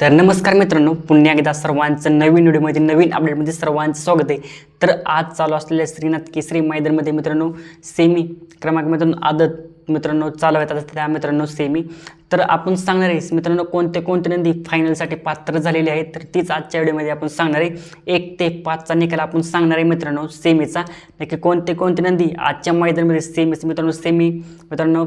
तर नमस्कार मित्रांनो पुन्हा एकदा सर्वांचं नवीन व्हिडिओमध्ये नवीन अपडेटमध्ये सर्वांचं स्वागत आहे. तर आज चालू असलेल्या श्रीनाथ केसरी मैदानमध्ये मित्रांनो सेमी क्रमांक मित्रांनो आदत मित्रांनो चालू आहेत. आता त्या मित्रांनो सेमी तर आपण सांगणार आहे मित्रांनो कोणते कोणते नंदी फायनलसाठी पात्र झालेले आहेत तर तीच आजच्या व्हिडिओमध्ये आपण सांगणार आहे. एक ते पाचचा निकाल आपण सांगणार आहे मित्रांनो सेमीचा नक्की कोणते कोणते नंदी आजच्या मैदानामध्ये सेमीच मित्रांनो सेमी मित्रांनो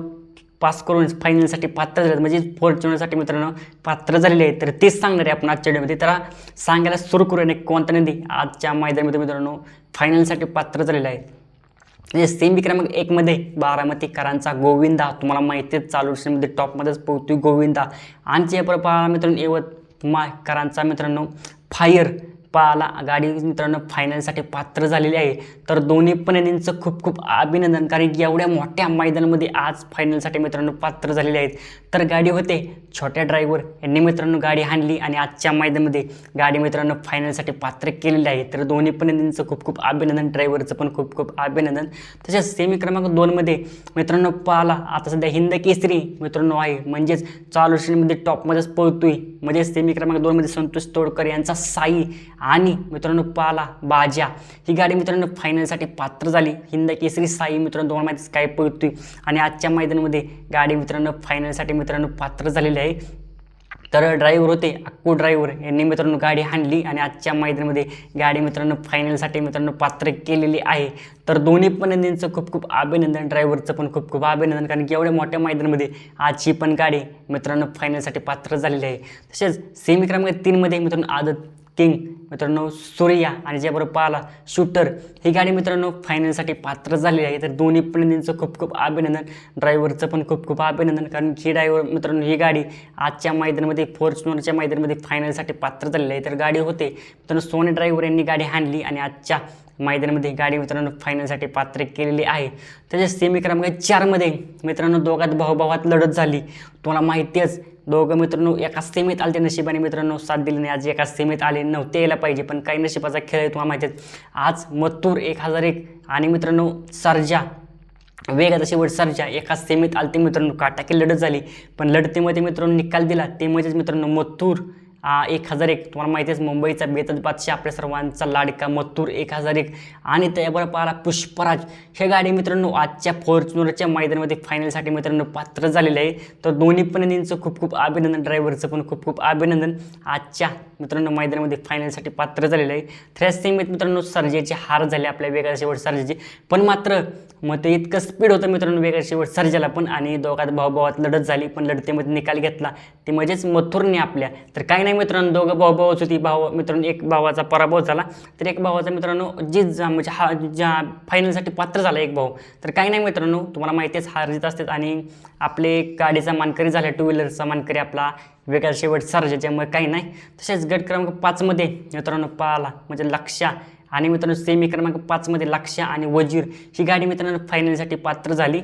पास करून फायनलसाठी पात्र झाले म्हणजे फॉर्च्युनरसाठी मित्रांनो पात्र झालेले आहेत. तर तेच सांगणार आहे आपण आजच्या व्हिडिओमध्ये तर सांगायला सुरू करूया आणि कोणता नदी आजच्या मैदानामध्ये मित्रांनो फायनलसाठी पात्र झालेला आहे. म्हणजे सेमी क्रमांक एकमध्ये बारामतीकरांचा गोविंदा. तुम्हाला माहिती आहे चालू मध्ये टॉपमध्येच पोहतोय गोविंदा. आणि याप्रमाणे मित्रांनो यवत माकरांचा मित्रांनो फायर पाला गाडी मित्रांनो फायनलसाठी पात्र झालेली आहे. तर दोन्ही पण यांचं खूप खूप अभिनंदन कारण की एवढ्या मोठ्या मैदानामध्ये आज फायनलसाठी मित्रांनो पात्र झालेले आहेत. तर गाडी होते छोट्या ड्रायव्हर यांनी मित्रांनो गाडी हाणली आणि आजच्या मैदानामध्ये गाडी मित्रांनो फायनलसाठी पात्र केलेली आहे. तर दोन्ही पण यांचं खूप खूप अभिनंदन ड्रायव्हरचं पण खूप खूप अभिनंदन. तसेच सेमी क्रमांक दोनमध्ये मित्रांनो पाला आता सध्या हिंद केसरी मित्रांनो आहे. म्हणजेच चालू श्रेणीमध्ये टॉपमध्येच पळतोय. म्हणजे सेमी क्रमांक दोनमध्ये संतोष तोडकर यांचा साई आणि मित्रांनो पाला बाजा ही गाडी मित्रांनो फायनलसाठी पात्र झाली. हिंद केसरी साई मित्रांनो दोन माहिती काय पळतोय. आणि आजच्या मैदानामध्ये गाडी मित्रांनो फायनलसाठी मित्रांनो पात्र झालेली आहे. तर ड्रायव्हर होते अक्कू ड्रायव्हर यांनी मित्रांनो गाडी हाणली आणि आजच्या मैदानामध्ये गाडी मित्रांनो फायनलसाठी मित्रांनो पात्र केलेली आहे. तर दोन्ही पण यांचं खूप खूप अभिनंदन ड्रायव्हरचं पण खूप खूप अभिनंदन. कारण की एवढ्या मोठ्या मैदानामध्ये आजची पण गाडी मित्रांनो फायनलसाठी पात्र झालेली आहे. तसेच सेमी क्रमांक तीनमध्ये मित्रांनो आदत किंग. मित्रांनो सूर्या आणि ज्याबरोबर पाला शूटर. ही गाडी मित्रांनो फायनलसाठी पात्र झालेली आहे. तर दोन्ही पण यांचं खूप खूप अभिनंदन. ड्रायव्हरचं पण खूप खूप अभिनंदन. कारण ही ड्रायव्हर मित्रांनो ही गाडी आजच्या मैदानामध्ये फॉर्च्युनरच्या मैदानामध्ये फायनलसाठी पात्र झालेली आहे. तर गाडी होते. मित्रांनो सोने ड्रायव्हर यांनी गाडी हाणली आणि आजच्या मैदानामध्ये गाडी मित्रांनो फायनलसाठी पात्र केलेली आहे. त्याच्या सेमी क्रमांक चारमध्ये मित्रांनो दोघात भाऊभावात लढत झाली. तुम्हाला माहितीच दोघं मित्रांनो एका सीमेत आले ते नशिबाने मित्रांनो साथ दिली नाही. आज एकाच सीमेत आले नव्हते यायला पाहिजे. पण काही नशिबाचा खेळ आहे तुम्हाला माहिती आहे. आज मत्तूर एक हजार एक. आणि मित्रांनो सर्जा. वेगाचा शेवट सर्जा. एका सीमेत आलते मित्रांनो. काटाकी लढत झाली. पण लढतीमध्ये मित्रांनो निकाल दिला. ते म्हणजेच मित्रांनो मत्तूर एक हजार एक. तुम्हाला माहिती आहे मुंबईचा बेतद बादशाह आपल्या सर्वांचा लाडका मत्तूर एक हजार एक. आणि त्याबरोबर पाहिला पुष्पराज. हे गाडी मित्रांनो आजच्या फॉर्च्युनरच्या मैदानामध्ये फायनलसाठी मित्रांनो पात्र झालेले आहे. तर दोन्ही पण खूप खूप अभिनंदन ड्रायव्हरचं पण खूप खूप अभिनंदन. आजच्या मित्रांनो मैदानामध्ये फायनलसाठी पात्र झालेलं आहे. थ्रेस सेमीत मित्रांनो सर्जेचे हार झाले आपल्या वेगळ्या शेवट सर्जेचे. पण मात्र मग ते इतकं स्पीड होतं मित्रांनो वेगळ्या शेवट सर्जेला पण. आणि दोघात भाऊभावात लढत झाली पण लढतीमध्ये निकाल घेतला. ते म्हणजेच मथुरने आपल्या. तर काही नाही मित्रांनो दोघं भाऊ भाऊच होती भाऊ मित्रांनो एक भावाचा पराभव झाला. तर एक भावाचा मित्रांनो जीत जा म्हणजे हा ज्या फायनलसाठी पात्र झाला एक भाऊ. तर काही नाही मित्रांनो तुम्हाला माहितीच हार जीत असतात आणि आपले गाडीचा मानकरी झाला टू व्हीलरचा मानकरी आपला वेगळा शेवट सर ज्याच्यामुळे काही नाही. तसेच गट क्रमांक पाचमध्ये मित्रांनो पाला म्हणजे लक्षा आणि मित्रांनो सेमी क्रमांक पाचमध्ये लक्षा आणि वजीर. ही गाडी मित्रांनो फायनलसाठी पात्र झाली.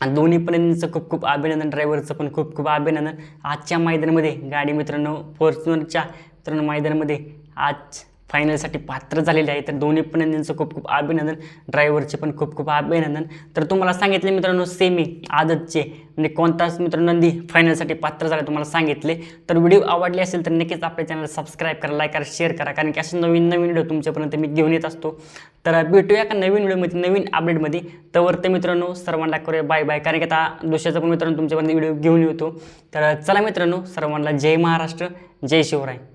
आणि दोन्ही पण खूप खूप अभिनंदन ड्रायव्हरचं पण खूप खूप अभिनंदन. आजच्या मैदानामध्ये गाडी मित्रांनो फॉर्च्युनरच्या मित्रांनो मैदानामध्ये आज फायनलसाठी पात्र झालेले आहे तर दोन्ही पण यांचं खूप खूप अभिनंदन. ड्रायव्हरचे पण खूप खूप अभिनंदन. तर तुम्हाला सांगितले मित्रांनो सेमी आदतचे म्हणजे कोणताच मित्रांनो नंदी फायनलसाठी पात्र झालं तुम्हाला सांगितले. तर व्हिडिओ आवडले असेल तर नक्कीच आपल्या चॅनल सबस्क्राईब करा लाईक करा शेअर करा कारण की असे नवीन नवीन व्हिडिओ तुमच्यापर्यंत मी घेऊन येत असतो. तर भेटूया का नवीन व्हिडिओमध्ये नवीन अपडेटमध्ये तर ते मित्रांनो सर्वांना करूया बाय बाय कारण की आता दुसऱ्याचा पण मित्रांनो तुमच्यापर्यंत व्हिडिओ घेऊन येतो. तर चला मित्रांनो सर्वांना जय महाराष्ट्र जय शिवराय.